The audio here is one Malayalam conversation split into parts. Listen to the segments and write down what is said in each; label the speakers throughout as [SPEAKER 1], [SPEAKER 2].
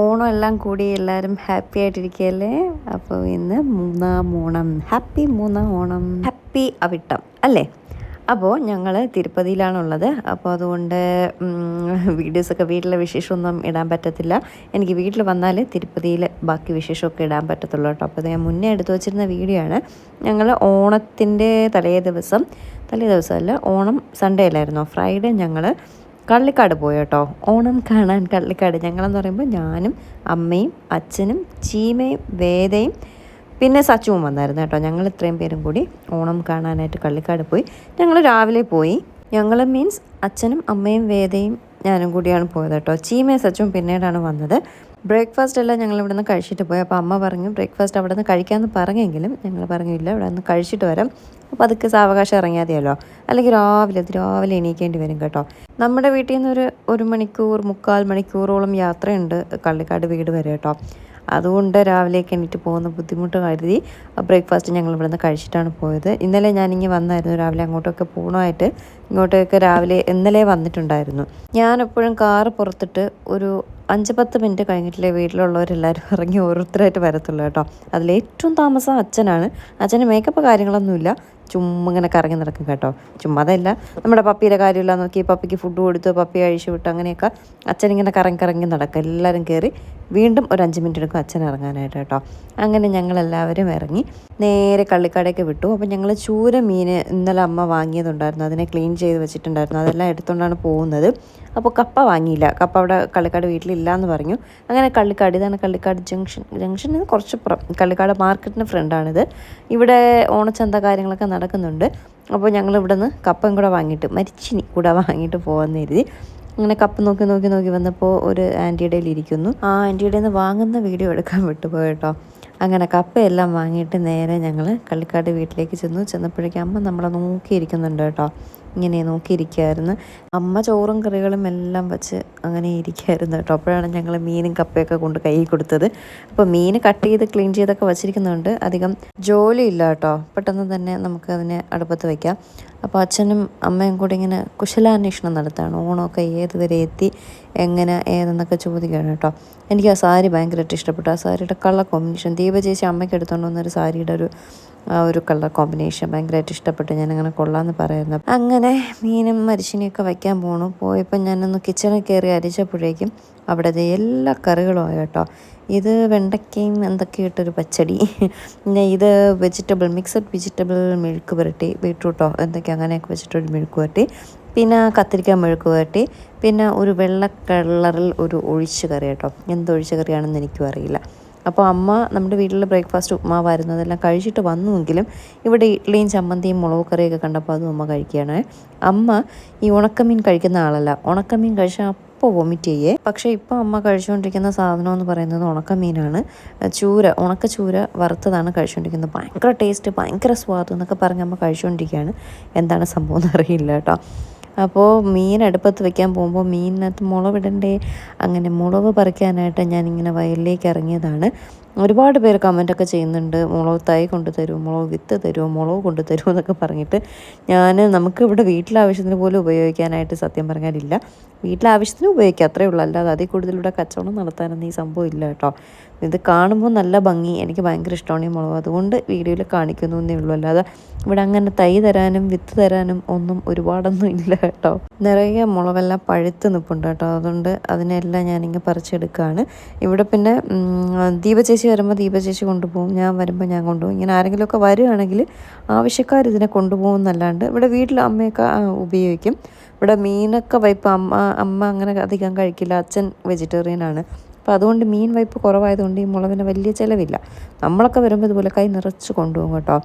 [SPEAKER 1] ഓണം എല്ലാം കൂടി എല്ലാവരും ഹാപ്പി ആയിട്ടിരിക്കുകയല്ലേ? അപ്പോൾ ഇന്ന് മൂന്നാം ഓണം. ഹാപ്പി മൂന്നാം ഓണം. ഹാപ്പി അവിട്ടം അല്ലേ? അപ്പോൾ ഞങ്ങൾ തിരുപ്പതിയിലാണുള്ളത്. അപ്പോൾ അതുകൊണ്ട് വീഡിയോസൊക്കെ വീട്ടിലെ വിശേഷമൊന്നും ഇടാൻ പറ്റത്തില്ല. എനിക്ക് വീട്ടിൽ വന്നാൽ തിരുപ്പതിയിൽ ബാക്കി വിശേഷമൊക്കെ ഇടാൻ പറ്റത്തുള്ളൂ കേട്ടോ. അപ്പോൾ ഞാൻ മുന്നേ എടുത്തു വച്ചിരുന്ന വീഡിയോ ആണ്. ഞങ്ങൾ ഓണത്തിന്റെ തലേ ദിവസം തലേ ദിവസമല്ല ഓണം സൺഡേ അല്ലായിരുന്നോ? ഫ്രൈഡേ ഞങ്ങൾ കള്ളിക്കാട് പോയി കേട്ടോ. ഓണം കാണാൻ കള്ളിക്കാട്. ഞങ്ങളെന്ന് പറയുമ്പോൾ ഞാനും അമ്മയും അച്ഛനും ചീമയും വേദയും പിന്നെ സച്ചുവും വന്നായിരുന്നു കേട്ടോ. ഞങ്ങൾ ഇത്രയും പേരും കൂടി ഓണം കാണാനായിട്ട് കള്ളിക്കാട് പോയി. ഞങ്ങൾ രാവിലെ പോയി. ഞങ്ങൾ മീൻസ് അച്ഛനും അമ്മയും വേദയും ഞാനും കൂടിയാണ് പോയത് കേട്ടോ. ചീമയും സച്ചുവും പിന്നീടാണ് വന്നത്. ബ്രേക്ക്ഫാസ്റ്റ് എല്ലാം ഞങ്ങൾ ഇവിടെ നിന്ന് കഴിച്ചിട്ട് പോയി. അപ്പോൾ അമ്മ പറഞ്ഞു ബ്രേക്ക്ഫാസ്റ്റ് അവിടെ നിന്ന് കഴിക്കാമെന്ന് പറഞ്ഞെങ്കിലും ഞങ്ങൾ പറഞ്ഞില്ല ഇവിടെ നിന്ന് കഴിച്ചിട്ട് വരാം. അപ്പോൾ അതൊക്കെ സാവകാശം ഇറങ്ങിയാൽ മതിയല്ലോ അല്ലെങ്കിൽ രാവിലെ രാവിലെ എണീക്കേണ്ടി വരും കേട്ടോ. നമ്മുടെ വീട്ടിൽ നിന്ന് ഒരു ഒരു മണിക്കൂർ മുക്കാൽ മണിക്കൂറോളം യാത്രയുണ്ട് കള്ളിക്കാട് വീട് വരെ കേട്ടോ. അതുകൊണ്ട് രാവിലേക്ക് എണീറ്റ് പോകുന്ന ബുദ്ധിമുട്ട് കരുതി ബ്രേക്ക്ഫാസ്റ്റ് ഞങ്ങൾ ഇവിടെ നിന്ന് കഴിച്ചിട്ടാണ് പോയത്. ഇന്നലെ ഞാനിങ്ങനെ വന്നായിരുന്നു രാവിലെ അങ്ങോട്ടൊക്കെ പോകണമായിട്ട് ഇങ്ങോട്ടൊക്കെ രാവിലെ ഇന്നലെ വന്നിട്ടുണ്ടായിരുന്നു. ഞാൻ എപ്പോഴും കാറ് പുറത്തിട്ട് ഒരു അഞ്ച് പത്ത് മിനിറ്റ് കഴിഞ്ഞിട്ടില്ലേ വീട്ടിലുള്ളവരെല്ലാവരും ഇറങ്ങി ഓരോരുത്തരായിട്ട് വരത്തുള്ളൂ കേട്ടോ. അതിലേറ്റവും താമസം അച്ഛനാണ്. അച്ഛന് മേക്കപ്പ് കാര്യങ്ങളൊന്നുമില്ല. ചുമ്മാ ഇങ്ങനെ കറങ്ങി നടക്കും കേട്ടോ. ചുമ്മാ അതല്ല നമ്മുടെ പപ്പിയുടെ കാര്യമില്ല നോക്കി പപ്പിക്ക് ഫുഡ് കൊടുത്ത് പപ്പി അഴിച്ചു വിട്ട് അങ്ങനെയൊക്കെ അച്ഛൻ ഇങ്ങനെ കറങ്ങി കറങ്ങി നടക്കും. എല്ലാവരും കയറി വീണ്ടും ഒരു അഞ്ച് മിനിറ്റ് എടുക്കും അച്ഛൻ ഇറങ്ങാനായിട്ട് കേട്ടോ. അങ്ങനെ ഞങ്ങളെല്ലാവരും ഇറങ്ങി നേരെ കള്ളിക്കടയ്ക്ക് വിട്ടു. അപ്പം ഞങ്ങൾ ചൂര മീൻ ഇന്നലെ അമ്മ വാങ്ങിയതുണ്ടായിരുന്നു. അതിനെ ക്ലീൻ ചെയ്ത് വെച്ചിട്ടുണ്ടായിരുന്നു. അതെല്ലാം എടുത്തുകൊണ്ടാണ് പോകുന്നത്. അപ്പോൾ കപ്പ വാങ്ങിയില്ല. കപ്പ അവിടെ കള്ളിക്കാട് വീട്ടിലില്ല എന്ന് പറഞ്ഞു. അങ്ങനെ കള്ളിക്കാട് ഇതാണ് കള്ളിക്കാട് ജംഗ്ഷൻ ജംഗ്ഷനിൽ കുറച്ച് പുറം കള്ളിക്കാട് മാർക്കറ്റിന്റെ ഫ്രണ്ടാണിത് ഇവിടെ ഓണച്ചന്ത കാര്യങ്ങളൊക്കെ നടക്കുന്നുണ്ട്. അപ്പോൾ ഞങ്ങൾ ഇവിടെ നിന്ന് കപ്പയും കൂടെ വാങ്ങിയിട്ട് മരിച്ചിനി കൂടെ വാങ്ങിയിട്ട് പോകാമെന്ന് കരുതി. അങ്ങനെ കപ്പ് നോക്കി നോക്കി നോക്കി വന്നപ്പോൾ ഒരു ആന്റിയുടെ ഇരിക്കുന്നു. ആ ആന്റിയുടെ നിന്ന് വാങ്ങുന്ന വീഡിയോ എടുക്കാൻ വിട്ടുപോയി കേട്ടോ. അങ്ങനെ കപ്പയെല്ലാം വാങ്ങിയിട്ട് നേരെ ഞങ്ങൾ കള്ളിക്കാട് വീട്ടിലേക്ക് ചെന്നു. ചെന്നപ്പോഴേക്കും അമ്മ നമ്മളെ നോക്കിയിരിക്കുന്നുണ്ട് കേട്ടോ. ഇങ്ങനെ നോക്കിയിരിക്കുകയായിരുന്നു അമ്മ ചോറും കറികളും എല്ലാം വെച്ച് അങ്ങനെ ഇരിക്കുകയായിരുന്നു കേട്ടോ. അപ്പോഴാണ് ഞങ്ങൾ മീനും കപ്പയൊക്കെ കൊണ്ട് കൈ കൊടുത്തത്. അപ്പോൾ മീൻ കട്ട് ചെയ്ത് ക്ലീൻ ചെയ്തൊക്കെ വച്ചിരിക്കുന്നുണ്ട്. അധികം ജോലിയില്ല കേട്ടോ. പെട്ടെന്ന് തന്നെ നമുക്ക് അതിനെ അടുപ്പത്ത് വയ്ക്കാം അപ്പോൾ അച്ഛനും അമ്മയും കൂടി ഇങ്ങനെ കുശലാന്വേഷണം നടത്താണ് ഓണമൊക്കെ ഏത് വരെ എത്തി എങ്ങനെ ഏതെന്നൊക്കെ ചോദിക്കുകയാണ് കേട്ടോ. എനിക്ക് ആ സാരി ഭയങ്കരമായിട്ട് ഇഷ്ടപ്പെട്ടു. ആ സാരിയുടെ കളർ കോമ്പിനേഷൻ. ദീപ ചേച്ചി അമ്മയ്ക്ക് എടുത്തുകൊണ്ട് വന്നൊരു സാരിയുടെ ഒരു ആ ഒരു കളർ കോമ്പിനേഷൻ ഭയങ്കരമായിട്ട് ഇഷ്ടപ്പെട്ടു. ഞാനങ്ങനെ കൊള്ളാമെന്ന് പറയുന്നു. അങ്ങനെ മീനും മരിച്ചിനെയൊക്കെ വയ്ക്കാൻ പോണു. പോയപ്പോൾ ഞാനൊന്ന് കിച്ചണിൽ കയറി അരിച്ചപ്പോഴേക്കും അവിടെ എല്ലാ കറികളും ആയി കേട്ടോ. ഇത് വെണ്ടയ്ക്കയും എന്തൊക്കെ ഇട്ടൊരു പച്ചടി. പിന്നെ ഇത് വെജിറ്റബിൾ മിക്സഡ് വെജിറ്റബിൾ മെഴുക്ക് പുരട്ടി ബീട്രൂട്ടോ എന്തൊക്കെ അങ്ങനെയൊക്കെ വെച്ചിട്ടൊരു മെഴുക്ക് പുരട്ടി. പിന്നെ കത്തിരിക്ക മെഴുക്ക് പുരട്ടി. പിന്നെ ഒരു വെള്ള കളറിൽ ഒരു ഒഴിച്ചു കറി കേട്ടോ. എന്തൊഴിച്ചു കറിയാണെന്ന് എനിക്കും അറിയില്ല. അപ്പോൾ അമ്മ നമ്മുടെ വീട്ടിൽ ബ്രേക്ക്ഫാസ്റ്റ് ഉപ്മാവായിരുന്നു. അതെല്ലാം കഴിച്ചിട്ട് വന്നുവെങ്കിലും ഇവിടെ ഇഡ്ഡലിയും ചമ്മന്തിയും മുളക് കറിയൊക്കെ കണ്ടപ്പോൾ അതും അമ്മ കഴിക്കുകയാണ്. അമ്മ ഈ ഉണക്കമീൻ കഴിക്കുന്ന ആളല്ല. ഉണക്കമീൻ കഴിച്ചാൽ അപ്പോൾ വൊമിറ്റ് ചെയ്യേ. പക്ഷേ ഇപ്പോൾ അമ്മ കഴിച്ചുകൊണ്ടിരിക്കുന്ന സാധനം എന്ന് പറയുന്നത് ഉണക്കമീനാണ്. ചൂര ഉണക്ക ചൂര വറുത്തതാണ് കഴിച്ചുകൊണ്ടിരിക്കുന്നത്. ഭയങ്കര ടേസ്റ്റ് ഭയങ്കര സ്വാദ് എന്നൊക്കെ പറഞ്ഞ് അമ്മ കഴിച്ചുകൊണ്ടിരിക്കുകയാണ്. എന്താണ് സംഭവം എന്ന് അറിയില്ല കേട്ടോ. അപ്പോൾ മീൻ അടുപ്പത്ത് വെക്കാൻ പോകുമ്പോൾ മീനിനകത്ത് മുളവിടണ്ടേ? അങ്ങനെ മുളവ് പറിക്കാനായിട്ട് ഞാനിങ്ങനെ വയലിലേക്ക് ഇറങ്ങിയതാണ്. ഒരുപാട് പേര് കമന്റൊക്കെ ചെയ്യുന്നുണ്ട്. മുളക് തൈ കൊണ്ട് തരുമോ മുളക് വിത്ത് തരുമോ? മുളക് കൊണ്ട് തരുമോ എന്നൊക്കെ പറഞ്ഞിട്ട് ഞാൻ നമുക്ക് ഇവിടെ വീട്ടിലാവശ്യത്തിന് പോലും ഉപയോഗിക്കാനായിട്ട് സത്യം പറഞ്ഞാലില്ല. വീട്ടിലാവശ്യത്തിന് ഉപയോഗിക്കുക അത്രേ ഉള്ളൂ. അല്ലാതെ അതിൽ കൂടുതൽ ഇവിടെ കച്ചവടം നടത്താനൊന്നും ഈ സംഭവം ഇല്ല കേട്ടോ. ഇത് കാണുമ്പോൾ നല്ല ഭംഗി. എനിക്ക് ഭയങ്കര ഇഷ്ടമാണ് ഈ മുളക്. അതുകൊണ്ട് വീഡിയോയിൽ കാണിക്കുന്നു എന്നേ ഉള്ളൂ. അല്ലാതെ ഇവിടെ അങ്ങനെ തൈ തരാനും വിത്ത് തരാനും ഒന്നും ഒരുപാടൊന്നും ഇല്ല കേട്ടോ. നിറയെ മുളകെല്ലാം പഴുത്ത് നിൽപ്പുണ്ട് കേട്ടോ. അതുകൊണ്ട് അതിനെല്ലാം ഞാനിങ്ങനെ പറിച്ചെടുക്കുകയാണ്. ഇവിടെ പിന്നെ ദീപ ചേച്ചി വരുമ്പോൾ ദീപ ചേച്ചി കൊണ്ടുപോകും. ഞാൻ വരുമ്പോൾ ഞാൻ കൊണ്ടുപോകും. ഇങ്ങനെ ആരെങ്കിലുമൊക്കെ വരുവാണെങ്കിൽ ആവശ്യക്കാർ ഇതിനെ കൊണ്ടുപോകും എന്നല്ലാണ്ട് ഇവിടെ വീട്ടിൽ അമ്മയൊക്കെ ഉപയോഗിക്കും. ഇവിടെ മീനൊക്കെ വയ്പ്പ് അമ്മ അമ്മ അങ്ങനെ അധികം കഴിക്കില്ല. അച്ഛൻ വെജിറ്റേറിയൻ ആണ് അപ്പോൾ അതുകൊണ്ട് മീൻ വൈപ്പ് കുറവായതുകൊണ്ട് ഈ മുളകിന് വലിയ ചിലവില്ല. നമ്മളൊക്കെ വരുമ്പോൾ ഇതുപോലെ കൈ നിറച്ച് കൊണ്ടുപോകും കേട്ടോ.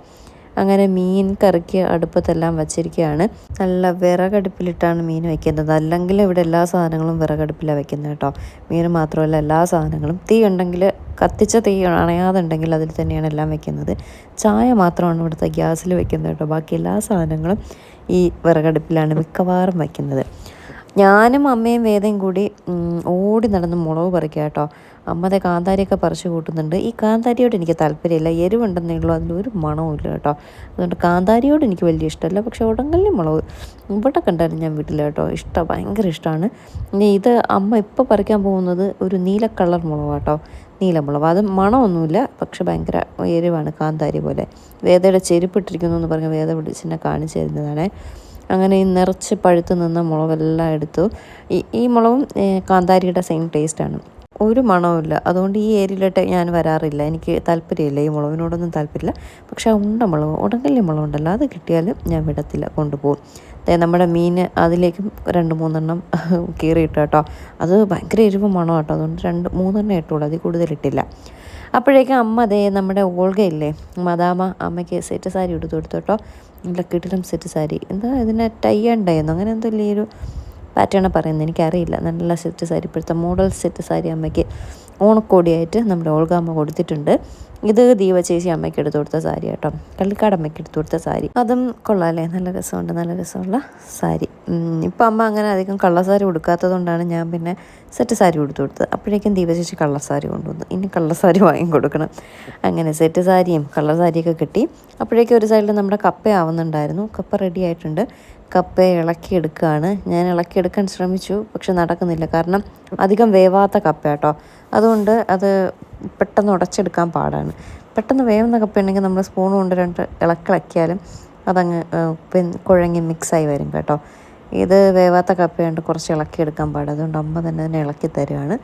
[SPEAKER 1] അങ്ങനെ മീൻ കറിക്ക് അടുപ്പത്തെല്ലാം വച്ചിരിക്കുകയാണ്. നല്ല വിറകടുപ്പിലിട്ടാണ് മീൻ വയ്ക്കുന്നത്. അല്ലെങ്കിൽ ഇവിടെ എല്ലാ സാധനങ്ങളും വിറകടുപ്പിലാണ് വയ്ക്കുന്നത് കേട്ടോ. മീൻ മാത്രമല്ല എല്ലാ സാധനങ്ങളും. തീ ഉണ്ടെങ്കിൽ കത്തിച്ച തീ അണയാതുണ്ടെങ്കിൽ അതിൽ തന്നെയാണ് എല്ലാം വയ്ക്കുന്നത്. ചായ മാത്രമാണ് ഇവിടുത്തെ ഗ്യാസിൽ വയ്ക്കുന്നത് കേട്ടോ. ബാക്കി എല്ലാ സാധനങ്ങളും ഈ വിറകടുപ്പിലാണ് മിക്കവാറും വയ്ക്കുന്നത്. ഞാനും അമ്മയും വേദയും കൂടി ഓടി നടന്ന് മുളക് പറിക്കുക കേട്ടോ. അമ്മതെ കാന്താരിയൊക്കെ പറിച്ച് കൂട്ടുന്നുണ്ട്. ഈ കാന്താരിയോട് എനിക്ക് താല്പര്യമില്ല. എരിവുണ്ടെന്നേ ഉള്ളൂ. അതിലൊരു മണവും ഇല്ല കേട്ടോ. അതുകൊണ്ട് കാന്താരിയോട് എനിക്ക് വലിയ ഇഷ്ടമല്ല. പക്ഷെ ഉടങ്കല്ലി മുളക് ഇവിടെ കണ്ടായിരുന്നു ഞാൻ വീട്ടിൽ കേട്ടോ. ഇഷ്ടം ഭയങ്കര ഇഷ്ടമാണ്. ഇനി ഇത് അമ്മ ഇപ്പോൾ പറിക്കാൻ പോകുന്നത് ഒരു നീല കളർ മുളക് കേട്ടോ. നീലമുളക് അത് മണമൊന്നുമില്ല. പക്ഷെ ഭയങ്കര എരിവാണ് കാന്താരി പോലെ. വേദയുടെ ചെരുപ്പിട്ടിരിക്കുന്നു എന്ന് പറഞ്ഞ് വേദ പിടിച്ചെന്നെ കാണിച്ചു തരുന്നതാണേ. അങ്ങനെ നിറച്ച് പഴുത്ത് നിന്ന മുളകെല്ലാം എടുത്തു. ഈ ഈ മുളകും കാന്താരിയുടെ സെയിം ടേസ്റ്റാണ് ഒരു മണവുമില്ല. അതുകൊണ്ട് ഈ ഏരിയയിലോട്ട് ഞാൻ വരാറില്ല. എനിക്ക് താല്പര്യമില്ല. ഈ മുളകിനോടൊന്നും താല്പര്യമില്ല. പക്ഷേ ഉണ്ട മുളക്. ഉടങ്കല്ലേ മുളക് ഉണ്ടല്ലോ അത് കിട്ടിയാൽ ഞാൻ വിടത്തില്ല. കൊണ്ടുപോകും. നമ്മുടെ മീൻ അതിലേക്കും രണ്ട് മൂന്നെണ്ണം കീറിയിട്ട് കേട്ടോ. അത് ഭയങ്കര എരിവ് മണം കേട്ടോ. അതുകൊണ്ട് രണ്ട് മൂന്നെണ്ണം ഇട്ടുള്ളൂ. അതിൽ കൂടുതലിട്ടില്ല അപ്പോഴേക്കും അമ്മ അതേ നമ്മുടെ ഓൾഗയില്ലേ? മദാമ അമ്മയ്ക്ക് സെറ്റ് സാരി എടുത്തു കൊടുത്തു കേട്ടോ. നല്ല കിടിലം സെറ്റ് സാരി എന്താ ഇതിനെ ടൈ ഉണ്ടായിരുന്നു അങ്ങനെ എന്തോ ഇല്ലേ ഒരു പാറ്റേണാണ് പറയുന്നത്. എനിക്കറിയില്ല. നല്ല സെറ്റ് സാരി ഇപ്പോഴത്തെ മോഡൽ സെറ്റ് സാരി അമ്മയ്ക്ക്. ഓണക്കോടിയായിട്ട് നമ്മുടെ ഓൾഗാമ്മ കൊടുത്തിട്ടുണ്ട്. ഇത് ദീപ ചേച്ചി അമ്മയ്ക്ക് എടുത്തു കൊടുത്ത സാരി കേട്ടോ കള്ളിക്കാട് അമ്മയ്ക്ക് എടുത്തു കൊടുത്ത സാരി. അതും കൊള്ളാമല്ലേ നല്ല രസമുണ്ട് നല്ല രസമുള്ള സാരി. ഇപ്പം അമ്മ അങ്ങനെ അധികം കള്ളസാരി കൊടുക്കാത്തത് കൊണ്ടാണ് ഞാൻ പിന്നെ സെറ്റ് സാരി കൊടുത്തു കൊടുത്തത്. അപ്പോഴേക്കും ദീപ ചേച്ചി കള്ളസാരി കൊണ്ടുവന്നു. ഇനി കള്ളസാരി വാങ്ങി കൊടുക്കണം. അങ്ങനെ സെറ്റ് സാരിയും കള്ളസാരിയൊക്കെ കിട്ടി. അപ്പോഴേക്കും ഒരു സൈഡിൽ നമ്മുടെ കപ്പ ആവുന്നുണ്ടായിരുന്നു. കപ്പ റെഡി ആയിട്ടുണ്ട്. കപ്പ ഇളക്കിയെടുക്കുകയാണ് ഞാൻ ഇളക്കിയെടുക്കാൻ ശ്രമിച്ചു പക്ഷെ നടക്കുന്നില്ല. കാരണം അധികം വേവാത്ത കപ്പ കേട്ടോ അതുകൊണ്ട് അത് പെട്ടെന്ന് ഉടച്ചെടുക്കാൻ പാടാണ്. പെട്ടെന്ന് വേവെന്നൊക്കെ പെണ്ണെങ്കിൽ നമ്മൾ സ്പൂൺ കൊണ്ട് രണ്ട് ഇളക്കിളക്കിയാലും അതങ്ങ് കുഴങ്ങി മിക്സായി വരും കേട്ടോ. ഇത് വേവാത്ത കപ്പയുണ്ട് കുറച്ച് ഇളക്കിയെടുക്കാൻ പാടാണ് അതുകൊണ്ട് അമ്മ തന്നെ തന്നെ ഇളക്കി തരുവാണ്.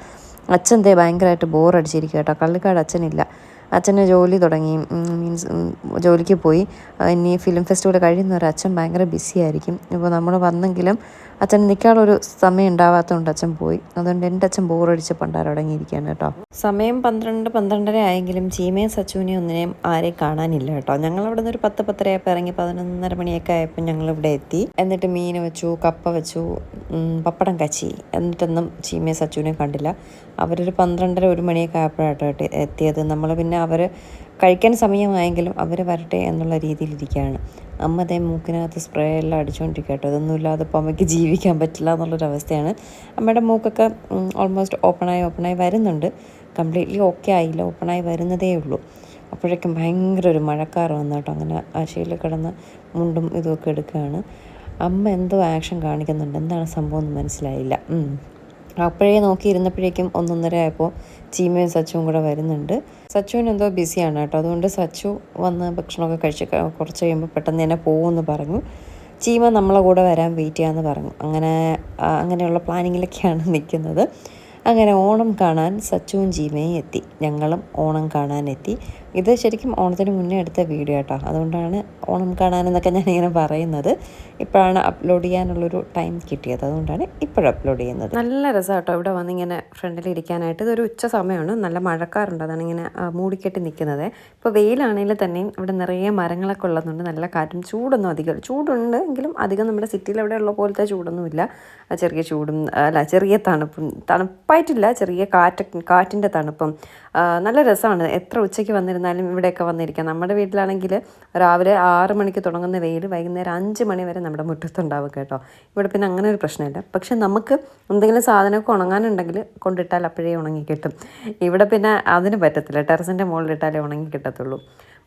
[SPEAKER 1] അച്ഛൻ ദേ ഭയങ്കരമായിട്ട് ബോറടിച്ചിരിക്കുക കേട്ടോ. കള്ളിക്കാട് അച്ഛനില്ല. അച്ഛന് ജോലി തുടങ്ങി. മീൻസ് ജോലിക്ക് പോയി. ഇനി ഫിലിം ഫെസ്റ്റിവൽ കഴിയുന്നവരെ അച്ഛൻ ഭയങ്കര ബിസി ആയിരിക്കും. ഇപ്പോൾ നമ്മൾ വന്നെങ്കിലും അച്ഛൻ നിൽക്കാനുള്ളൊരു സമയം ഉണ്ടാവാത്തതുകൊണ്ട് അച്ഛൻ പോയി. അതുകൊണ്ട് എന്റെ അച്ഛൻ ബോറടിച്ച് പണ്ടാരടങ്ങിയിരിക്കുകയാണ് കേട്ടോ. സമയം പന്ത്രണ്ട് പന്ത്രണ്ടര ആയെങ്കിലും ചീമയും സച്ചുവിനെയും ഒന്നിനെയും ആരെയും കാണാനില്ല കേട്ടോ. ഞങ്ങൾ അവിടെ നിന്ന് ഒരു പത്ത് പത്തരയപ്പോൾ ഇറങ്ങി പതിനൊന്നര മണിയൊക്കെ ആയപ്പോൾ ഞങ്ങൾ ഇവിടെ എത്തി. എന്നിട്ട് മീൻ വെച്ചു കപ്പ വെച്ചു പപ്പടം കച്ചി. എന്നിട്ടൊന്നും ചീമയും സച്ചുവിനെ കണ്ടില്ല. അവരൊരു പന്ത്രണ്ടര ഒരു മണിയൊക്കെ ആയപ്പോഴാട്ടോ എത്തിയത്. നമ്മൾ പിന്നെ അവർ കഴിക്കാൻ സമയമായെങ്കിലും അവർ വരട്ടെ എന്നുള്ള രീതിയിലിരിക്കുകയാണ്. അമ്മ അതേ മൂക്കിനകത്ത് സ്പ്രേ എല്ലാം അടിച്ചുകൊണ്ടിരിക്കുക കേട്ടോ. അതൊന്നുമില്ലാതെ ഇപ്പോൾ അമ്മയ്ക്ക് ജീവിക്കാൻ പറ്റില്ല എന്നുള്ളൊരവസ്ഥയാണ് അമ്മയുടെ മൂക്കൊക്കെ ഓൾമോസ്റ്റ് ഓപ്പണായി ഓപ്പണായി വരുന്നുണ്ട്. കംപ്ലീറ്റ്ലി ഓക്കെ ആയില്ല ഓപ്പണായി വരുന്നതേ ഉള്ളൂ. അപ്പോഴേക്കും ഭയങ്കര ഒരു മഴക്കാർ വന്നു കേട്ടോ അങ്ങനെ ആശയിൽ കിടന്ന് മുണ്ടും ഇതുമൊക്കെ എടുക്കുകയാണ് അമ്മ എന്തോ ആക്ഷൻ കാണിക്കുന്നുണ്ട്. എന്താണ് സംഭവം എന്ന് മനസ്സിലായില്ല. അപ്പോഴേ നോക്കിയിരുന്നപ്പോഴേക്കും ഒന്നൊന്നര ആയപ്പോൾ ചീമയും സച്ചുവും കൂടെ വരുന്നുണ്ട്. സച്ചുവിന് എന്തോ ബിസിയാണ് കേട്ടോ. അതുകൊണ്ട് സച്ചു വന്ന് ഭക്ഷണമൊക്കെ കഴിച്ച് കുറച്ച് കഴിയുമ്പോൾ പെട്ടെന്ന് തന്നെ പോകുമെന്ന് പറഞ്ഞു. ചീമ നമ്മളെ കൂടെ വരാൻ വെയിറ്റ് ചെയ്യാമെന്ന് പറഞ്ഞു. അങ്ങനെ അങ്ങനെയുള്ള പ്ലാനിങ്ങിലൊക്കെയാണ് നിൽക്കുന്നത്. അങ്ങനെ ഓണം കാണാൻ സച്ചുവും ചീമയും എത്തി. ഞങ്ങളും ഓണം കാണാൻ എത്തി. ഇത് ശരിക്കും ഓണത്തിന് മുന്നേ എടുത്ത വീഡിയോ കേട്ടോ. അതുകൊണ്ടാണ് ഓണം കാണാനെന്നൊക്കെ ഞാനിങ്ങനെ പറയുന്നത്. ഇപ്പോഴാണ് അപ്ലോഡ് ചെയ്യാനുള്ളൊരു ടൈം കിട്ടിയത്. അതുകൊണ്ടാണ് ഇപ്പോഴും അപ്ലോഡ് ചെയ്യുന്നത്. നല്ല രസം കേട്ടോ ഇവിടെ വന്നിങ്ങനെ ഫ്രണ്ടിൽ ഇരിക്കാനായിട്ട്. ഇതൊരു ഉച്ച സമയമാണ്. നല്ല മഴക്കാറുണ്ട്. അതാണ് ഇങ്ങനെ മൂടിക്കെട്ടി നിൽക്കുന്നത്. ഇപ്പോൾ വെയിലാണെങ്കിൽ തന്നെയും ഇവിടെ നിറയെ മരങ്ങളൊക്കെ ഉള്ളതുകൊണ്ട് നല്ല കാറ്റും ചൂടൊന്നും അധികം ചൂടുണ്ട് എങ്കിലും അധികം നമ്മുടെ സിറ്റിയിൽ അവിടെ ഉള്ള പോലത്തെ ചൂടൊന്നുമില്ല ചെറിയ ചൂടും അല്ല ചെറിയ തണുപ്പും തണുപ്പായിട്ടില്ല. ചെറിയ കാറ്റ് കാറ്റിന്റെ തണുപ്പും നല്ല രസമാണ്. എത്ര ഉച്ചയ്ക്ക് വന്നിരുന്നാലും ഇവിടെയൊക്കെ വന്നിരിക്കാം. നമ്മുടെ വീട്ടിലാണെങ്കിൽ രാവിലെ ആറ് മണിക്ക് തുടങ്ങുന്ന വെയിൽ വൈകുന്നേരം അഞ്ച് മണി വരെ നമ്മുടെ മുറ്റത്തുണ്ടാവും കേട്ടോ. ഇവിടെ പിന്നെ അങ്ങനെ ഒരു പ്രശ്നമില്ല. പക്ഷെ നമുക്ക് എന്തെങ്കിലും സാധനമൊക്കെ ഉണങ്ങാനുണ്ടെങ്കിൽ കൊണ്ടിട്ടാൽ അപ്പോഴേ ഉണങ്ങി കിട്ടും ഇവിടെ പിന്നെ അതിന് പറ്റത്തില്ല. ടെറസിന്റെ മുകളിലിട്ടാലേ ഉണങ്ങി കിട്ടത്തുള്ളൂ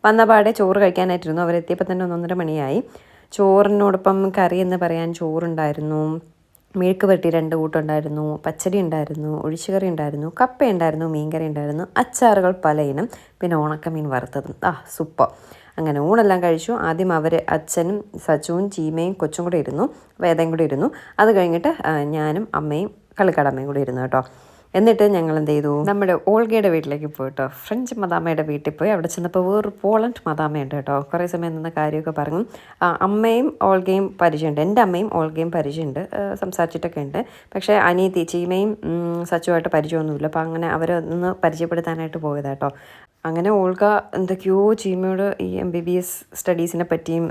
[SPEAKER 1] വന്ന പാടെ ചോറ് കഴിക്കാനായിട്ടിരുന്നു. അവരെത്തിയപ്പോൾ തന്നെ ഒന്നൊന്നര മണിയായി. ചോറിനോടൊപ്പം കറി എന്ന് പറയാൻ ചോറുണ്ടായിരുന്നു. മെഴുക്ക് വരട്ടി രണ്ട് കൂട്ടുണ്ടായിരുന്നു പച്ചടി ഉണ്ടായിരുന്നു ഒഴിച്ചുകറി ഉണ്ടായിരുന്നു കപ്പ ഉണ്ടായിരുന്നു മീൻകറി ഉണ്ടായിരുന്നു അച്ചാറുകൾ പല ഇനം പിന്നെ ഉണക്കമീൻ വറുത്തതും. ആ സൂപ്പർ. അങ്ങനെ ഊണെല്ലാം കഴിച്ചു. ആദ്യം അവർ അച്ഛനും സച്ചുവും ചീമയും കൊച്ചും കൂടെ ഇരുന്നു വേദയും കൂടെ ഇരുന്നു. അത് കഴിഞ്ഞിട്ട് ഞാനും അമ്മയും കളിക്കടമ്മയും കൂടെ ഇരുന്നു കേട്ടോ. എന്നിട്ട് ഞങ്ങൾ എന്ത് ചെയ്തു? നമ്മുടെ ഓൾഗയുടെ വീട്ടിലേക്ക് പോയി കേട്ടോ ഫ്രഞ്ച് മദാമയുടെ വീട്ടിൽ പോയി. അവിടെ ചെന്നപ്പോൾ വേറൊരു പോളണ്ട് മദാമയുണ്ട് കേട്ടോ. കുറേ സമയം നിന്ന് കാര്യമൊക്കെ പറഞ്ഞു. അമ്മയും ഓൾഗയും പരിചയമുണ്ട്. എന്റെ അമ്മയും ഓൾഗയും പരിചയമുണ്ട്. സംസാരിച്ചിട്ടൊക്കെ ഉണ്ട്. പക്ഷേ അനിയത്തി ചീമയും സച്ചുമായിട്ട് പരിചയമൊന്നുമില്ല. അപ്പോൾ അങ്ങനെ അവരെ ഒന്ന് പരിചയപ്പെടുത്താനായിട്ട് പോയതാട്ടോ അങ്ങനെ ഓൾഗ എന്തൊക്കെയോ ചീമയോട് ഈ എം ബി ബി എസ് സ്റ്റഡീസിനെ പറ്റിയും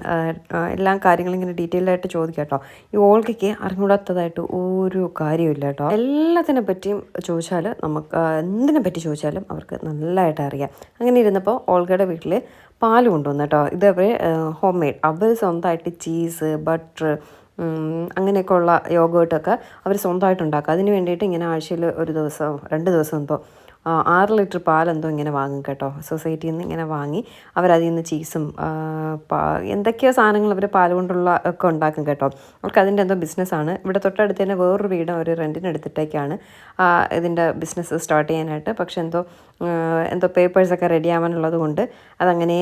[SPEAKER 1] എല്ലാ കാര്യങ്ങളും ഇങ്ങനെ ഡീറ്റെയിൽ ആയിട്ട് ചോദിക്കാം കേട്ടോ ഈ ഓൾഗയ്ക്ക് അറിഞ്ഞൂടാത്തതായിട്ട് ഒരു കാര്യമില്ല കേട്ടോ എല്ലാത്തിനെ പറ്റിയും ചോദിച്ചാൽ നമുക്ക് എന്തിനെ പറ്റി ചോദിച്ചാലും അവർക്ക് നല്ലതായിട്ട് അറിയാം. അങ്ങനെ ഇരുന്നപ്പോൾ ഓൾഗയുടെ വീട്ടിൽ പാൽ കൊണ്ടുവന്നു കേട്ടോ ഇതവർ ഹോം മെയ്ഡ് അവർ സ്വന്തമായിട്ട് ചീസ് ബട്ടർ
[SPEAKER 2] അങ്ങനെയൊക്കെ ഉള്ള യോഗേട്ടൊക്കെ അവർ സ്വന്തമായിട്ട് ഉണ്ടാക്കുക. അതിന് വേണ്ടിയിട്ട് ഇങ്ങനെ ആഴ്ചയിൽ ഒരു ദിവസം രണ്ട് ദിവസം എന്തോ ആറ് ലിറ്റർ പാലെന്തോ ഇങ്ങനെ വാങ്ങും കേട്ടോ. സൊസൈറ്റിയിൽ നിന്ന് ഇങ്ങനെ വാങ്ങി അവരതിൽ നിന്ന് ചീസും എന്തൊക്കെയോ സാധനങ്ങൾ അവർ പാൽ കൊണ്ടുള്ള ഒക്കെ ഉണ്ടാക്കും കേട്ടോ. അവർക്ക് അതിന്റെ എന്തോ ബിസിനസ്സാണ്. ഇവിടെ തൊട്ടടുത്ത് തന്നെ വേറൊരു വീട് അവർ റെന്റിന് എടുത്തിട്ടേക്കാണ് ഇതിന്റെ ബിസിനസ് സ്റ്റാർട്ട് ചെയ്യാനായിട്ട്. പക്ഷെ എന്തോ എന്തോ പേപ്പേഴ്സൊക്കെ റെഡി ആവാനുള്ളത് കൊണ്ട് അതങ്ങനെ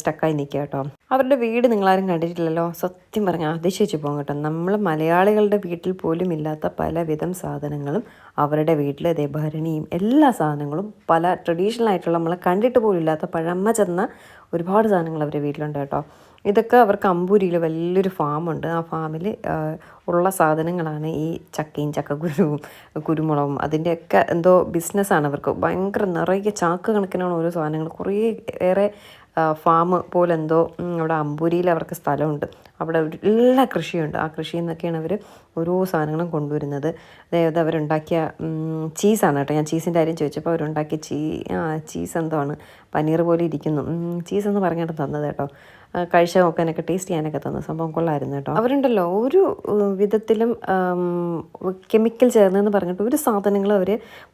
[SPEAKER 2] സ്റ്റക്കായി നിൽക്കുക കേട്ടോ അവരുടെ വീട് നിങ്ങളാരും കണ്ടിട്ടില്ലല്ലോ? സത്യം പറഞ്ഞാൽ അതിശയിച്ചു പോകും കേട്ടോ. നമ്മൾ മലയാളികളുടെ വീട്ടിൽ പോലും ഇല്ലാത്ത പലവിധം സാധനങ്ങളും അവരുടെ വീട്ടിൽ അതേ ഭരണിയും എല്ലാ സാധനങ്ങളും പല ട്രഡീഷണൽ ആയിട്ടുള്ള നമ്മൾ കണ്ടിട്ട് പോലും ഇല്ലാത്ത പഴമ ചെന്ന ഒരുപാട് സാധനങ്ങൾ അവരുടെ വീട്ടിലുണ്ട് കേട്ടോ. ഇതൊക്കെ അവർക്ക് അമ്പൂരിയിൽ വലിയൊരു ഫാമുണ്ട് ആ ഫാമിൽ ഉള്ള സാധനങ്ങളാണ് ഈ ചക്കയും ചക്കക്കുരുവും കുരുമുളകും. അതിന്റെയൊക്കെ എന്തോ ബിസിനസ്സാണ് അവർക്ക്. ഭയങ്കര നിറയെ ചാക്ക് കണക്കിനാണ് ഓരോ സാധനങ്ങൾ. കുറേ ഏറെ ഫാം പോലെ എന്തോ അവിടെ അമ്പൂരിയിൽ അവർക്ക് സ്ഥലമുണ്ട്. അവിടെ എല്ലാ കൃഷിയുണ്ട് ആ കൃഷിയിൽ നിന്നൊക്കെയാണ് അവർ ഓരോ സാധനങ്ങളും കൊണ്ടുവരുന്നത്. അതായത് അവരുണ്ടാക്കിയ ചീസാണ് കേട്ടോ. ഞാൻ ചീസിന്റെ കാര്യം ചോദിച്ചപ്പോൾ അവരുണ്ടാക്കിയ ചീ ചീസ് എന്തോ ആണ്. പനീർ പോലെ ഇരിക്കുന്നു. ചീസ് എന്ന് പറഞ്ഞിട്ട് തന്നത് കേട്ടോ. കഴിച്ച് നോക്കാനൊക്കെ ടേസ്റ്റ് ചെയ്യാനൊക്കെ തന്ന സംഭവം കൊള്ളായിരുന്നു കേട്ടോ. അവരുണ്ടല്ലോ ഒരു വിധത്തിലും കെമിക്കൽ ചേർന്നെന്ന് പറഞ്ഞിട്ട് ഒരു സാധനങ്ങളും അവർ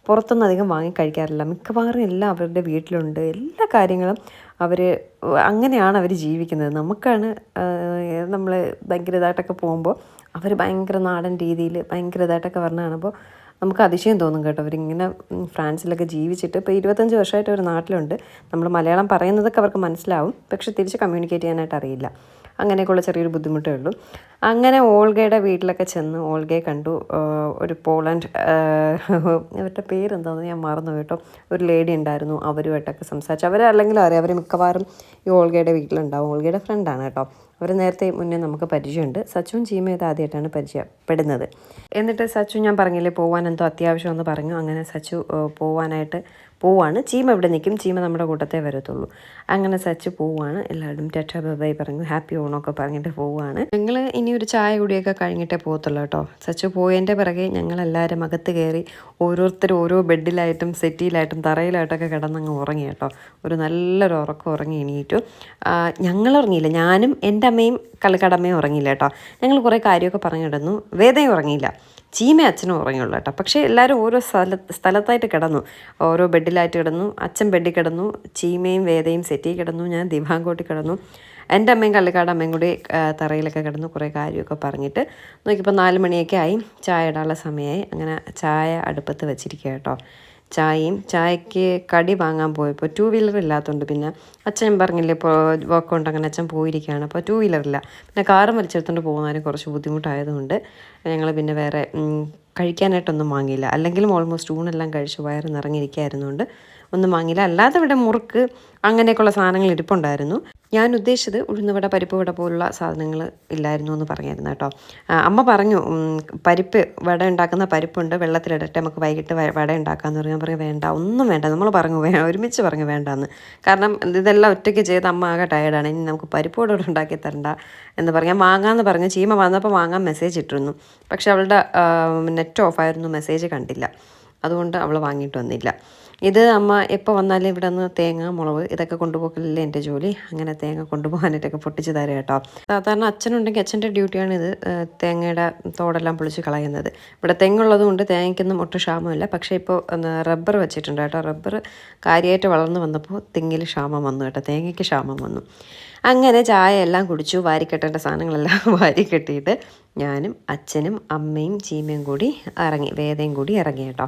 [SPEAKER 2] പുറത്തുനിന്ന് അധികം വാങ്ങി കഴിക്കാറില്ല. മിക്കവാറും എല്ലാം അവരുടെ വീട്ടിലുണ്ട്. എല്ലാ കാര്യങ്ങളും അവർ അങ്ങനെയാണ് അവർ ജീവിക്കുന്നത്. നമുക്കാണ് നമ്മൾ ഭയങ്കര ഇതായിട്ടൊക്കെ പോകുമ്പോൾ അവർ ഭയങ്കര നാടൻ രീതിയിൽ ഭയങ്കര ഇതായിട്ടൊക്കെ പറഞ്ഞ കാണുമ്പോൾ നമുക്ക് അതിശയം തോന്നും കേട്ടോ. അവരിങ്ങനെ ഫ്രാൻസിലൊക്കെ ജീവിച്ചിട്ട് ഇപ്പോൾ ഇരുപത്തഞ്ച് വർഷമായിട്ട് അവർ നാട്ടിലുണ്ട്. നമ്മൾ മലയാളം പറയുന്നതൊക്കെ അവർക്ക് മനസ്സിലാവും. പക്ഷെ തിരിച്ച് കമ്മ്യൂണിക്കേറ്റ് ചെയ്യാനായിട്ട് അറിയില്ല. അങ്ങനെയൊക്കെയുള്ള ചെറിയൊരു ബുദ്ധിമുട്ടേ ഉള്ളൂ. അങ്ങനെ ഓൾഗയുടെ വീട്ടിലൊക്കെ ചെന്ന് ഓൾഗയെ കണ്ടു. ഒരു പോളണ്ട് അവരുടെ പേരെന്താണെന്ന് ഞാൻ മറന്നു കേട്ടോ. ഒരു ലേഡി ഉണ്ടായിരുന്നു. അവരുമായിട്ടൊക്കെ സംസാരിച്ചു. അവരല്ലെങ്കിലും അറിയാം. അവർ മിക്കവാറും ഈ ഓൾഗയുടെ വീട്ടിലുണ്ടാവും. ഓൾഗയുടെ ഫ്രണ്ടാണ് കേട്ടോ. അവർ നേരത്തെ മുന്നേ നമുക്ക് പരിചയമുണ്ട്. സച്ചുവും ചീമ ഇത് ആദ്യമായിട്ടാണ് പരിചയപ്പെടുന്നത്. എന്നിട്ട് സച്ചു ഞാൻ പറഞ്ഞില്ലേ പോവാൻ എന്തോ അത്യാവശ്യമെന്ന് പറഞ്ഞു. അങ്ങനെ സച്ചു പോവാനായിട്ട് പോവാണ്. ചീമ ഇവിടെ നിൽക്കും. ചീമ നമ്മുടെ കൂട്ടത്തെ വരത്തുള്ളൂ. അങ്ങനെ സച്ച് പോവാണ്. എല്ലാവരും ടെറ്റ ബൈ പറഞ്ഞു. ഹാപ്പി ഓണമൊക്കെ പറഞ്ഞിട്ട് പോവാണ്. ഞങ്ങൾ ഇനി ഒരു ചായ കുടിയൊക്കെ കഴിഞ്ഞിട്ടേ പോകത്തുള്ളൂ കേട്ടോ. സച്ച് പോയതിന്റെ പിറകെ ഞങ്ങളെല്ലാവരും അകത്ത് കയറി ഓരോരുത്തരും ഓരോ ബെഡിലായിട്ടും സെറ്റിയിലായിട്ടും തറയിലായിട്ടൊക്കെ കിടന്നങ്ങ് ഉറങ്ങി കേട്ടോ. ഒരു നല്ലൊരു ഉറക്കം ഉറങ്ങി എണീറ്റു. ഞങ്ങളുറങ്ങിയില്ല. ഞാനും എന്റെ അമ്മയും കളിക്കടമ്മയും ഉറങ്ങിയില്ല കേട്ടോ. ഞങ്ങൾ കുറേ കാര്യമൊക്കെ പറഞ്ഞിടുന്നു. വേദയും ഉറങ്ങിയില്ല. ചീമ അച്ഛനും ഉറങ്ങിയുള്ളൂ കേട്ടോ. പക്ഷേ എല്ലാവരും ഓരോ സ്ഥല സ്ഥലത്തായിട്ട് കിടന്നു. ഓരോ ബെഡിലായിട്ട് കിടന്നു. അച്ഛൻ ബെഡിൽ കിടന്നു. ചീമയും വേദയും സെറ്റിയിൽ കിടന്നു. ഞാൻ ദിവാങ്കോട്ടി കിടന്നു. എന്റെ അമ്മയും കള്ളിക്കാട് അമ്മയും കൂടി തറയിലൊക്കെ കിടന്നു കുറേ കാര്യമൊക്കെ പറഞ്ഞിട്ട്. നോക്കിയപ്പോൾ നാല് മണിയൊക്കെ ആയി. ചായ ഇടാനുള്ള സമയമായി. അങ്ങനെ ചായ അടുപ്പത്ത് വെച്ചിരിക്കുക കേട്ടോ. ചായയും ചായക്ക് കടി വാങ്ങാൻ പോയപ്പോൾ ടു വീലർ ഇല്ലാത്തതുകൊണ്ട് പിന്നെ അച്ഛൻ പറഞ്ഞില്ലേ ഇപ്പോൾ വർക്ക് കൊണ്ട് അങ്ങനെ അച്ഛൻ പോയിരിക്കുകയാണ്. അപ്പോൾ ടൂ വീലറില്ല പിന്നെ കാറ് വലിച്ചെടുത്തുകൊണ്ട് പോകുന്നതിന് കുറച്ച് ബുദ്ധിമുട്ടായതുകൊണ്ട് ഞങ്ങൾ പിന്നെ വേറെ കഴിക്കാനായിട്ടൊന്നും വാങ്ങിയില്ല. അല്ലെങ്കിലും ഓൾമോസ്റ്റ് ഊണെല്ലാം കഴിച്ച് വയറ് നിറഞ്ഞിരിക്കുകയായിരുന്നുകൊണ്ട് ഒന്നും വാങ്ങിയില്ല. അല്ലാതെ ഇവിടെ മുറുക്ക് അങ്ങനെയൊക്കെയുള്ള സാധനങ്ങൾ ഇരിപ്പുണ്ടായിരുന്നു. ഞാൻ ഉദ്ദേശിച്ചത് ഉഴുന്നുവട പരിപ്പ് വട പോലുള്ള സാധനങ്ങൾ ഇല്ലായിരുന്നു എന്ന് പറഞ്ഞായിരുന്നു കേട്ടോ. അമ്മ പറഞ്ഞു പരിപ്പ് വട ഉണ്ടാക്കുന്ന പരിപ്പുണ്ട് വെള്ളത്തിലിടട്ടെ നമുക്ക് വൈകിട്ട് വട ഉണ്ടാക്കാമെന്ന് പറഞ്ഞു. ഞാൻ പറഞ്ഞു വേണ്ട ഒന്നും വേണ്ട. നമ്മൾ പറഞ്ഞു ഒരുമിച്ച് പറഞ്ഞു വേണ്ടാന്ന്. കാരണം ഇതെല്ലാം ഒറ്റയ്ക്ക് ചെയ്ത് അമ്മ ആകെ ടയർഡാണ് ഇനി നമുക്ക് പരിപ്പ് വട ഉണ്ടാക്കി തരണ്ട എന്ന് പറഞ്ഞാൽ വാങ്ങാമെന്ന് പറഞ്ഞ്. ചീമ വന്നപ്പോൾ വാങ്ങാൻ മെസ്സേജ് ഇട്ടിരുന്നു. പക്ഷെ അവളുടെ നെറ്റ് ഓഫായിരുന്നു മെസ്സേജ് കണ്ടില്ല. അതുകൊണ്ട് അവൾ വാങ്ങിയിട്ട് വന്നില്ല. ഇത് അമ്മ എപ്പോൾ വന്നാലും ഇവിടെ നിന്ന് തേങ്ങ മുളക് ഇതൊക്കെ കൊണ്ടുപോകലല്ലേ എന്റെ ജോലി? അങ്ങനെ തേങ്ങ കൊണ്ടുപോകാനായിട്ടൊക്കെ പൊട്ടിച്ച് തരാം കേട്ടോ. സാധാരണ അച്ഛനുണ്ടെങ്കിൽ അച്ഛന്റെ ഡ്യൂട്ടിയാണ് ഇത് തേങ്ങയുടെ തോടെല്ലാം പൊളിച്ച് കളയുന്നത്. ഇവിടെ തെങ്ങുള്ളത് കൊണ്ട് തേങ്ങയ്ക്കൊന്നും ഒട്ടും ക്ഷാമമില്ല. പക്ഷേ ഇപ്പോൾ റബ്ബർ വെച്ചിട്ടുണ്ട് കേട്ടോ. റബ്ബർ കാര്യമായിട്ട് വളർന്നു വന്നപ്പോൾ തെങ്ങിൽ ക്ഷാമം വന്നു കേട്ടോ. തേങ്ങയ്ക്ക് ക്ഷാമം വന്നു. അങ്ങനെ ചായ എല്ലാം കുടിച്ചു വാരിക്കെട്ടേണ്ട സാധനങ്ങളെല്ലാം വാരിക്കെട്ടിയിട്ട് ഞാനും അച്ഛനും അമ്മയും ചീമയും കൂടി ഇറങ്ങി വേദയും കൂടി ഇറങ്ങി കേട്ടോ.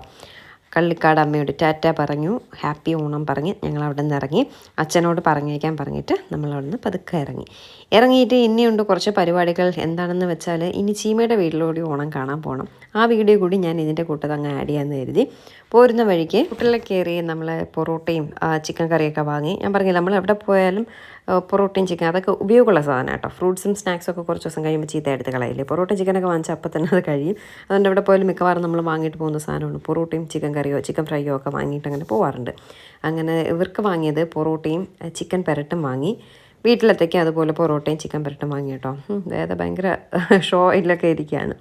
[SPEAKER 2] കള്ളിക്കാട് അമ്മയോട് ടാറ്റ പറഞ്ഞു ഹാപ്പി ഓണം പറഞ്ഞ് ഞങ്ങൾ അവിടെ നിന്ന് ഇറങ്ങി. അച്ഛനോട് പറഞ്ഞേക്കാൻ പറഞ്ഞിട്ട് നമ്മൾ അവിടെ നിന്ന് പതുക്കെ ഇറങ്ങി. ഇറങ്ങിയിട്ട് ഇനിയുണ്ട് കുറച്ച് പരിപാടികൾ. എന്താണെന്ന് വെച്ചാൽ ഇനി ചീമയുടെ വീട്ടിലൂടെ ഓണം കാണാൻ പോകണം ആ വീഡിയോ കൂടി ഞാൻ ഇതിന്റെ കൂട്ടത്തിൽ അങ്ങ് ആഡ് ചെയ്യാമെന്ന് കരുതി. പോരുന്ന വഴിക്ക് ഹോട്ടലിൽ കയറി നമ്മൾ പൊറോട്ടയും ചിക്കൻ കറിയൊക്കെ വാങ്ങി. ഞാൻ പറഞ്ഞില്ല നമ്മൾ എവിടെ പോയാലും പൊറോട്ടയും ചിക്കൻ അതൊക്കെ ഉപയോഗമുള്ള സാധനം കേട്ടോ. ഫ്രൂട്ട്സും സ്നാക്സും ഒക്കെ കുറച്ച് ദിവസം കഴിയുമ്പോൾ ചീത്ത എടുത്ത് കളയില്ലേ? പൊറോട്ടയും ചിക്കനൊക്കെ വാങ്ങിച്ചാൽ അപ്പം തന്നെ അത് കഴിയും. അതുകൊണ്ട് ഇവിടെ പോയാലും മിക്കവാറും നമ്മൾ വാങ്ങിയിട്ട് പോകുന്ന സാധനമാണ്. പൊറോട്ടയും ചിക്കൻ കറിയോ ചിക്കൻ ഫ്രൈയോ ഒക്കെ വാങ്ങിയിട്ട് അങ്ങനെ പോവാറുണ്ട്. അങ്ങനെ ഇവർക്ക് വാങ്ങിയത് പൊറോട്ടയും ചിക്കൻ പെരട്ടും വാങ്ങി. വീട്ടിലത്തേക്ക് അതുപോലെ പൊറോട്ടയും ചിക്കൻ പുരട്ടും വാങ്ങി കേട്ടോ. അതായത് ഭയങ്കര ഷോയിലൊക്കെ ഇരിക്കുകയാണ്.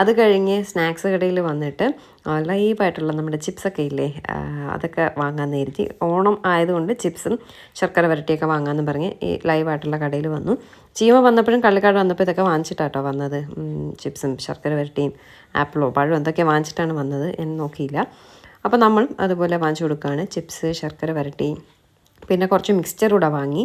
[SPEAKER 2] അത് കഴിഞ്ഞ് സ്നാക്സ് കടയിൽ വന്നിട്ട് ലൈവായിട്ടുള്ള നമ്മുടെ ചിപ്സൊക്കെ ഇല്ലേ അതൊക്കെ വാങ്ങാൻ നേരിച്ച് ഓണം ആയതുകൊണ്ട് ചിപ്സും ശർക്കര വരട്ടിയൊക്കെ വാങ്ങാമെന്ന് പറഞ്ഞ് ഈ ലൈവായിട്ടുള്ള കടയിൽ വന്നു. ചീമ വന്നപ്പോഴും കള്ളിക്കാട് വന്നപ്പോൾ ഇതൊക്കെ വാങ്ങിച്ചിട്ടാട്ടോ വന്നത്. ചിപ്സും ശർക്കര വരട്ടിയും ആപ്പിളോ പഴമോ എന്തൊക്കെ വാങ്ങിച്ചിട്ടാണ് വന്നത് എന്ന് നോക്കിയില്ല. അപ്പോൾ നമ്മളും അതുപോലെ വാങ്ങിച്ചു കൊടുക്കുകയാണ്. ചിപ്സ് ശർക്കര വരട്ടി പിന്നെ കുറച്ച് മിക്സ്ചർ കൂടെ വാങ്ങി.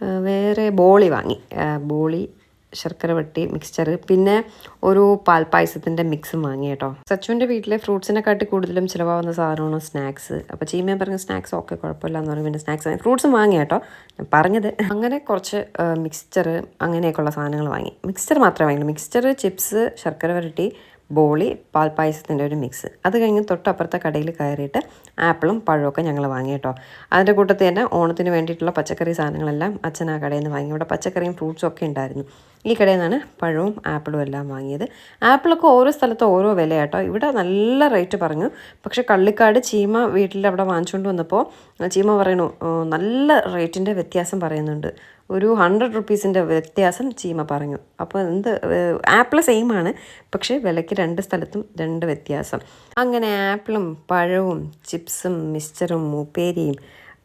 [SPEAKER 2] വേറെ ബോളി വാങ്ങി. ബോളി ശർക്കര വട്ടി മിക്സ്ചർ പിന്നെ ഒരു പാൽപ്പായസത്തിന്റെ മിക്സും വാങ്ങി കേട്ടോ. സച്ചുവിന്റെ വീട്ടിലെ ഫ്രൂട്ട്സിനെക്കാട്ടി കൂടുതലും ചിലവാകുന്ന സാധനമാണ് സ്നാക്സ്. അപ്പോൾ ചീമയും പറഞ്ഞ സ്നാക്സ് ഒക്കെ കുഴപ്പമില്ല എന്ന് പറയും പിന്നെ സ്നാക്സ് ഫ്രൂട്ട്സും വാങ്ങി കേട്ടോ. ഞാൻ പറഞ്ഞത്. അങ്ങനെ കുറച്ച് മിക്സ്ചർ അങ്ങനെയൊക്കെയുള്ള സാധനങ്ങൾ വാങ്ങി. മിക്സ്ചർ മാത്രമേ വാങ്ങിയുള്ളൂ. മിക്സ്ചർ ചിപ്സ് ശർക്കര വരട്ടി ബോളി പാൽപ്പായസത്തിന്റെ ഒരു മിക്സ് അത് കഴിഞ്ഞ് തൊട്ടപ്പുറത്തെ കടയിൽ കയറിയിട്ട് ആപ്പിളും പഴമൊക്കെ ഞങ്ങൾ വാങ്ങി കേട്ടോ. അതിന്റെ കൂട്ടത്തിൽ തന്നെ ഓണത്തിന് വേണ്ടിയിട്ടുള്ള പച്ചക്കറി സാധനങ്ങളെല്ലാം അച്ഛൻ ആ കടയിൽ നിന്ന് വാങ്ങി. ഇവിടെ പച്ചക്കറിയും ഫ്രൂട്ട്സും ഒക്കെ ഉണ്ടായിരുന്നു. ഈ കടയിൽ നിന്നാണ് പഴവും ആപ്പിളും എല്ലാം വാങ്ങിയത്. ആപ്പിളൊക്കെ ഓരോ സ്ഥലത്ത് ഓരോ വില കേട്ടോ. ഇവിടെ നല്ല റേറ്റ് പറഞ്ഞു. പക്ഷേ കള്ളിക്കാട് ചീമ വീട്ടിൽ അവിടെ വാങ്ങിച്ചുകൊണ്ട് വന്നപ്പോൾ ചീമ പറയണു നല്ല റേറ്റിന്റെ വ്യത്യാസം പറയുന്നുണ്ട്. ഒരു ഹൺഡ്രഡ് റുപ്പീസിന്റെ വ്യത്യാസം ചീമ പറഞ്ഞു. അപ്പോൾ എന്ത് ആപ്പിൾ സെയിം ആണ്. പക്ഷേ വിലയ്ക്ക് രണ്ട് സ്ഥലത്തും രണ്ട് വ്യത്യാസം. അങ്ങനെ ആപ്പിളും പഴവും ചിപ്സും മിക്സ്ചറും ഉപ്പേരിയും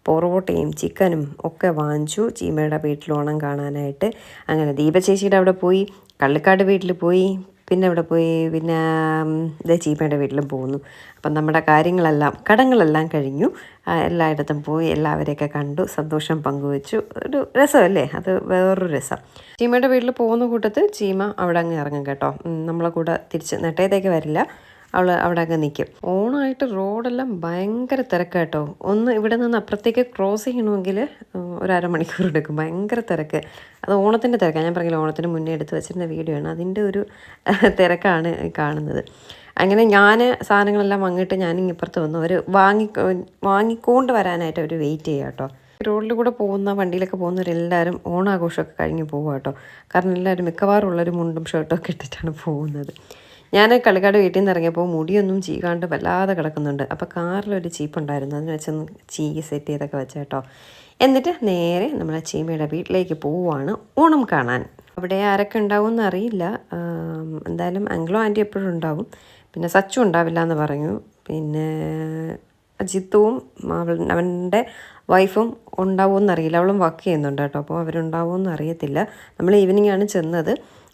[SPEAKER 2] പൊറോട്ടയും ചിക്കനും ഒക്കെ വാങ്ങിച്ചു ചീമയുടെ വീട്ടിൽ ഓണം കാണാനായിട്ട്. അങ്ങനെ ദീപചേച്ചിയുടെ അവിടെ പോയി കള്ളിക്കാട് വീട്ടിൽ പോയി പിന്നെ അവിടെ പോയി? പിന്നെ ഇതേ ചീമയുടെ വീട്ടിലും പോകുന്നു. അപ്പം നമ്മുടെ കാര്യങ്ങളെല്ലാം കടങ്ങളെല്ലാം കഴിഞ്ഞു. എല്ലായിടത്തും പോയി എല്ലാവരെയൊക്കെ കണ്ടു സന്തോഷം പങ്കുവെച്ചു. ഒരു രസമല്ലേ? അത് വേറൊരു രസം. ചീമയുടെ വീട്ടിൽ പോകുന്ന കൂട്ടത്ത് ചീമ അവിടെ അങ്ങ് ഇറങ്ങും കേട്ടോ. നമ്മളെ കൂടെ തിരിച്ച് നെട്ടയത്തേക്ക് വരില്ല. അവൾ അവിടെ അങ്ങ് നിൽക്കും ഓണമായിട്ട് റോഡെല്ലാം ഭയങ്കര തിരക്കാട്ടോ. ഒന്ന് ഇവിടെ നിന്ന് അപ്പുറത്തേക്ക് ക്രോസ് ചെയ്യണമെങ്കിൽ ഒരു അരമണിക്കൂർ എടുക്കും. ഭയങ്കര തിരക്ക്. അത് ഓണത്തിന്റെ തിരക്കാണ് ഞാൻ പറഞ്ഞില്ല ഓണത്തിന് മുന്നേ എടുത്ത് വെച്ചിരുന്ന വീഡിയോ ആണ്. അതിന്റെ ഒരു തിരക്കാണ് കാണുന്നത്. അങ്ങനെ ഞാൻ സാധനങ്ങളെല്ലാം വാങ്ങിയിട്ട് ഞാൻ ഇപ്പുറത്ത് വന്നു. അവർ വാങ്ങി വാങ്ങിക്കൊണ്ട് വരാനായിട്ട് അവർ വെയിറ്റ് ചെയ്യുക കേട്ടോ. റോഡിൽ കൂടെ പോകുന്ന വണ്ടിയിലൊക്കെ പോകുന്നവരെല്ലാവരും ഓണാഘോഷമൊക്കെ കഴിഞ്ഞ് പോകുക കേട്ടോ. കാരണം എല്ലാവരും മിക്കവാറും ഉള്ളൊരു മുണ്ടും ഷർട്ടും ഒക്കെ ഇട്ടിട്ടാണ് പോകുന്നത്. ഞാൻ കളിക്കാട് വീട്ടിൽ നിന്ന് ഇറങ്ങിയപ്പോൾ മുടിയൊന്നും ചീകാണ്ട് വല്ലാതെ കിടക്കുന്നുണ്ട്. അപ്പോൾ കാറിലൊരു ചീപ്പുണ്ടായിരുന്നു. അതിന് വെച്ചൊന്ന് ചീകി സെറ്റ് ചെയ്തൊക്കെ വെച്ച കേട്ടോ. എന്നിട്ട് നേരെ നമ്മളെ ചീമയുടെ വീട്ടിലേക്ക് പോവുകയാണ് ഓണം കാണാൻ. അവിടെ ആരൊക്കെ ഉണ്ടാവും എന്നറിയില്ല എന്തായാലും ആംഗ്ലോ ആന്റി എപ്പോഴും ഉണ്ടാവും. പിന്നെ സച്ചു ഉണ്ടാവില്ല എന്ന് പറഞ്ഞു. പിന്നെ അജിത്തുവും അവൾ അവന്റെ വൈഫും ഉണ്ടാവുമെന്ന് അറിയില്ല. അവളും വർക്ക് ചെയ്യുന്നുണ്ട് കേട്ടോ. അപ്പോൾ അവരുണ്ടാവുമെന്ന് അറിയത്തില്ല. നമ്മൾ ഈവനിങ് ആണ് ചെന്നത്.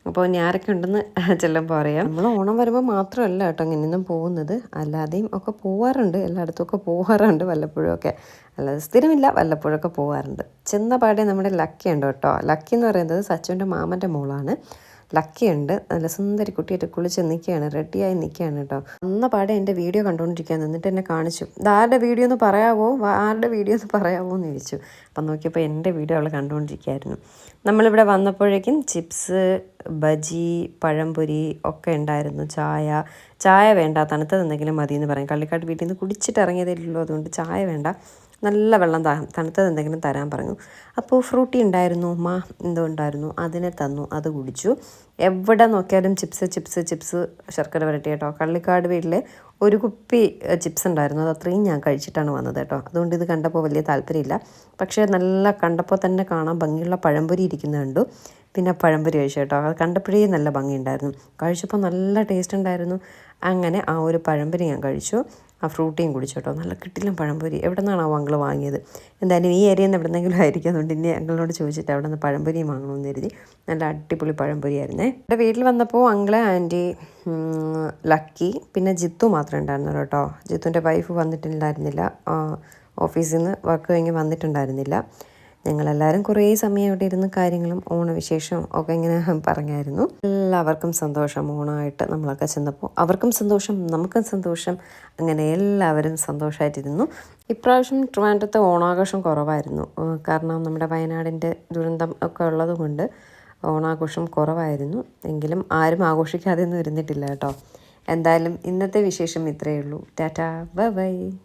[SPEAKER 2] അപ്പോൾ ഇനി ആരൊക്കെ ഉണ്ടെന്ന് ചെല്ലുമ്പോൾ അറിയാം. നമ്മൾ ഓണം വരുമ്പോൾ മാത്രമല്ല കേട്ടോ ഇങ്ങനെയൊന്നും പോകുന്നത്. അല്ലാതെയും ഒക്കെ പോവാറുണ്ട്. എല്ലായിടത്തും ഒക്കെ പോവാറുണ്ട് വല്ലപ്പോഴും ഒക്കെ. അല്ലാതെ സ്ഥിരമില്ല വല്ലപ്പോഴൊക്കെ പോവാറുണ്ട്. ചെന്ന പാടെ നമ്മുടെ ലക്കി ഉണ്ട് കേട്ടോ? ലക്കി എന്ന് പറയുന്നത് സച്ചുവിന്റെ മാമന്റെ മോളാണ്. ലക്കി ഉണ്ട് നല്ല സുന്ദരി കുട്ടിയായിട്ട് കുളിച്ച് നിൽക്കുകയാണ് റെഡിയായി നിൽക്കുകയാണ് കേട്ടോ. അന്ന പാടെ എന്റെ വീഡിയോ കണ്ടുകൊണ്ടിരിക്കുകയാണ് എന്നിട്ട് എന്നെ കാണിച്ചു. ആരുടെ വീഡിയോ എന്ന് പറയാവോ? ആരുടെ വീഡിയോ എന്ന് പറയാവോ എന്ന് ചോദിച്ചു. അപ്പം നോക്കിയപ്പോൾ എന്റെ വീഡിയോ അവൾ കണ്ടുകൊണ്ടിരിക്കുകയായിരുന്നു നമ്മളിവിടെ വന്നപ്പോഴേക്കും ചിപ്സ് ബജി പഴംപൊരി ഒക്കെ ഉണ്ടായിരുന്നു. ചായ. ചായ വേണ്ട തണുത്തത് എന്തെങ്കിലും മതി എന്ന് പറയും. കള്ളിക്കാട്ട് വീട്ടിൽ നിന്ന് കുടിച്ചിട്ട് ഇറങ്ങിയതേ ഉള്ളൂ. അതുകൊണ്ട് ചായ വേണ്ട. നല്ല വെള്ളം തണുത്തത് എന്തെങ്കിലും തരാൻ പറഞ്ഞു. അപ്പോൾ ഫ്രൂട്ടി ഉണ്ടായിരുന്നു ഉമ്മ എന്തോ ഉണ്ടായിരുന്നു അതിനെ തന്നു അത് കുടിച്ചു. എവിടെ നോക്കിയാലും ചിപ്സ് ചിപ്സ് ചിപ്സ് ശർക്കര വരട്ടി കേട്ടോ. കള്ളിക്കാട് വീട്ടിൽ ഒരു കുപ്പി ചിപ്സ് ഉണ്ടായിരുന്നു. അത് അത്രയും ഞാൻ കഴിച്ചിട്ടാണ് വന്നത് കേട്ടോ. അതുകൊണ്ട് ഇത് കണ്ടപ്പോൾ വലിയ താല്പര്യമില്ല. പക്ഷേ നല്ല കണ്ടപ്പോൾ തന്നെ കാണാൻ ഭംഗിയുള്ള പഴംപൊരി ഇരിക്കുന്നത് കണ്ടു. പിന്നെ പഴംപൊരി കഴിച്ചു കേട്ടോ. അത് കണ്ടപ്പോഴേ നല്ല ഭംഗിയുണ്ടായിരുന്നു. കഴിച്ചപ്പോൾ നല്ല ടേസ്റ്റ് ഉണ്ടായിരുന്നു. അങ്ങനെ ആ ഒരു പഴംപൊരി ഞാൻ കഴിച്ചു. ആ ഫ്രൂട്ടിയും കുടിച്ചു കേട്ടോ നല്ല കിട്ടിലും പഴംപൊരി. എവിടെ നിന്നാണ് ആ അങ്കിൾ വാങ്ങിയത്? എന്തായാലും ഈ ഏരിയയിൽ നിന്ന് എവിടെന്നെങ്കിലും ആയിരിക്കും അതുകൊണ്ട് ഇനി അങ്കിളിനോട് ചോദിച്ചിട്ട് അവിടെ നിന്ന് പഴംപൊരിയും വാങ്ങണമെന്ന് കരുതി. നല്ല അടിപൊളി പഴംപൊരി ആയിരുന്നേ എന്റെ വീട്ടിൽ വന്നപ്പോൾ അങ്കിൾ ആന്റി ലക്കി പിന്നെ ജിത്തു മാത്രമേ ഉണ്ടായിരുന്നുള്ളൂ കേട്ടോ. ജിത്തുവിന്റെ വൈഫ് വന്നിട്ടുണ്ടായിരുന്നില്ല. ഓഫീസിൽ നിന്ന് വർക്ക് കഴിഞ്ഞ് വന്നിട്ടുണ്ടായിരുന്നില്ല. ഞങ്ങളെല്ലാവരും കുറേ സമയം ഇവിടെ ഇരുന്ന് കാര്യങ്ങളും ഓണവിശേഷവും ഒക്കെ ഇങ്ങനെ പറഞ്ഞായിരുന്നു. എല്ലാവർക്കും സന്തോഷം. ഓണമായിട്ട് നമ്മളൊക്കെ ചെന്നപ്പോൾ അവർക്കും സന്തോഷം നമുക്കും സന്തോഷം. അങ്ങനെ എല്ലാവരും സന്തോഷമായിട്ടിരുന്നു ഇപ്രാവശ്യം ട്രിവാൻഡ്രത്തെ ഓണാഘോഷം കുറവായിരുന്നു. കാരണം നമ്മുടെ വയനാടിന്റെ ദുരന്തം ഒക്കെ ഉള്ളതുകൊണ്ട് ഓണാഘോഷം കുറവായിരുന്നു. എങ്കിലും ആരും ആഘോഷിക്കാതെ ഒന്നും ഇരുന്നിട്ടില്ല കേട്ടോ. എന്തായാലും ഇന്നത്തെ വിശേഷം ഇത്രയേ ഉള്ളൂ. Tata bye.